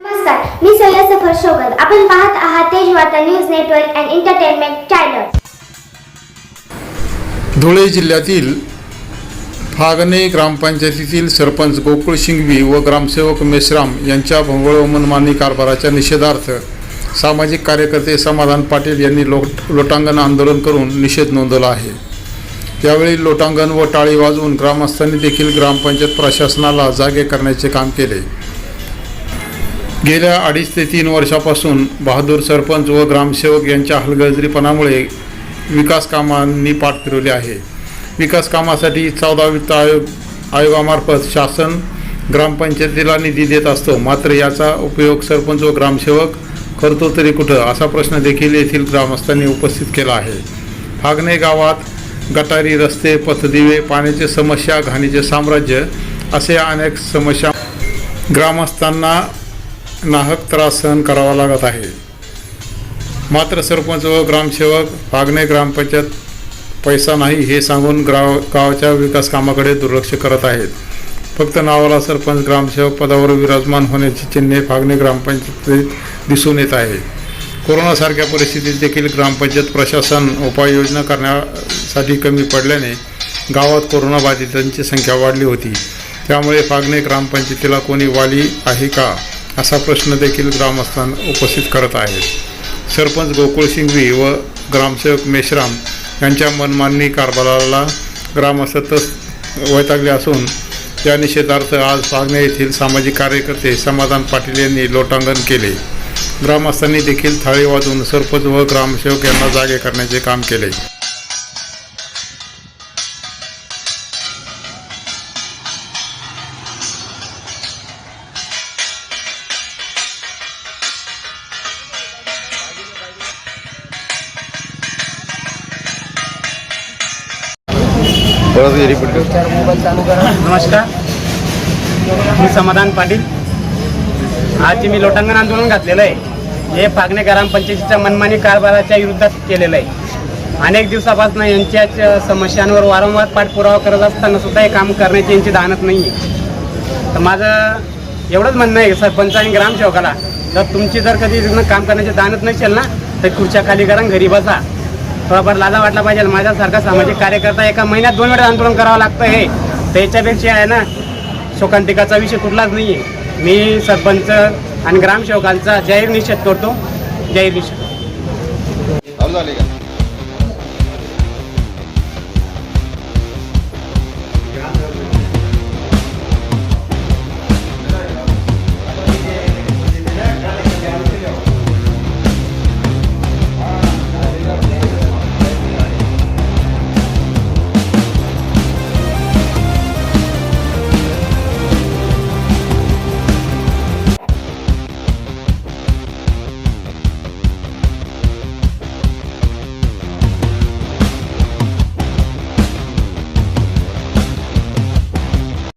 नमस्कार मी सैया सफर शोगल आपण पाहत आहात Tej Varta news network and entertainment channel. Dhule जिल्ह्यातील फागणे ग्रामपंचायतीतील सरपंच गोकुळ शिंगवी व ग्रामसेवक मेश्राम यांच्या भोंगळ व मनमानी कारभाराच्या निषेधार्थ सामाजिक कार्यकर्ते समाधान पाटील यांनी लोट लोटांगण आंदोलन करून निषेध नोंदवला आहे. यावेळी लोटांगण व टाळी वाजवून ग्रामस्थांनी देखील ग्रामपंचायत प्रशासनाला जागे करण्याचे काम केले. गेल्या अडीच ते तीन वर्षापासून बहादूर सरपंच व ग्रामसेवक यांच्या हलगर्जीपणामुळे विकास कामांनी पाठ फिरवली आहे. विकास कामासाठी चौदा वित्त आयोग आयोगामार्फत शासन ग्रामपंचायतीला निधी देत असतो. मात्र याचा उपयोग सरपंच व ग्रामसेवक करतो तरी कुठं? असा प्रश्न देखील येथील ग्रामस्थांनी उपस्थित केला आहे. फागणे गावात गटारी रस्ते पथदिवे पाण्याची समस्या घाणीचे साम्राज्य असे अनेक समस्या ग्रामस्थांना नाहक त्रास सहन करावा लागत आहे. मात्र सरपंच व ग्रामसेवक फागणे ग्रामपंचायत पैसा नाही हे सांगून ग्राव गावाच्या विकास कामाकडे दुर्लक्ष करत आहेत. फक्त नावाला सरपंच ग्रामसेवक पदावर विराजमान होण्याची चिन्हे फागणे ग्रामपंचायतीत दिसून येत आहे. कोरोनासारख्या परिस्थितीत देखील ग्रामपंचायत प्रशासन उपाययोजना करण्यासाठी कमी पडल्याने गावात कोरोनाबाधितांची संख्या वाढली होती. त्यामुळे फागणे ग्रामपंचायतीला कोणी वाली आहे का असा प्रश्न देखील ग्रामस्थान उपस्थित करत आहेत. सरपंच गोकुळ सिंघवी व ग्रामसेवक मेश्राम यांच्या मनमानी कारभाराला ग्रामस्थच वैतागले असून या निषेधार्थ आज फागणे येथील सामाजिक कार्यकर्ते समाधान पाटील यांनी लोटांगण केले. ग्रामस्थांनी देखील थाळी वाजवून सरपंच व ग्रामसेवक यांना जागे करण्याचे काम केले. नमस्कार. मी समाधान पाटील. आज मी लोटांगण आंदोलन घातलेलं आहे. हे फागणे ग्रामपंचायतीच्या मनमानी कारभाराच्या विरुद्धात केलेलं आहे. अनेक दिवसापासून यांच्याच समस्यांवर वारंवार पाठपुरावा करत असताना सुद्धा हे काम करण्याची यांची दानत नाही आहे तर माझं एवढंच म्हणणं आहे सरपंच आणि ग्रामसेवकाला जर तुमची जर कधी काम करण्याची दानत नसेल ना तर खुर्च्या खाली करा घरी बसा. थोडाफार लाजा वाटला पाहिजे. माझ्यासारखा सामाजिक कार्यकर्ता एका महिन्यात दोन वेळा आंदोलन करावं लागतं हे. तर याच्यापेक्षा आहे ना शोकांतिकाचा विषय कुठलाच नाही आहे मी सरपंच आणि ग्रामसेवकांचा जाहीर निषेध करतो. जाहीर निषेध. चालू झाले का?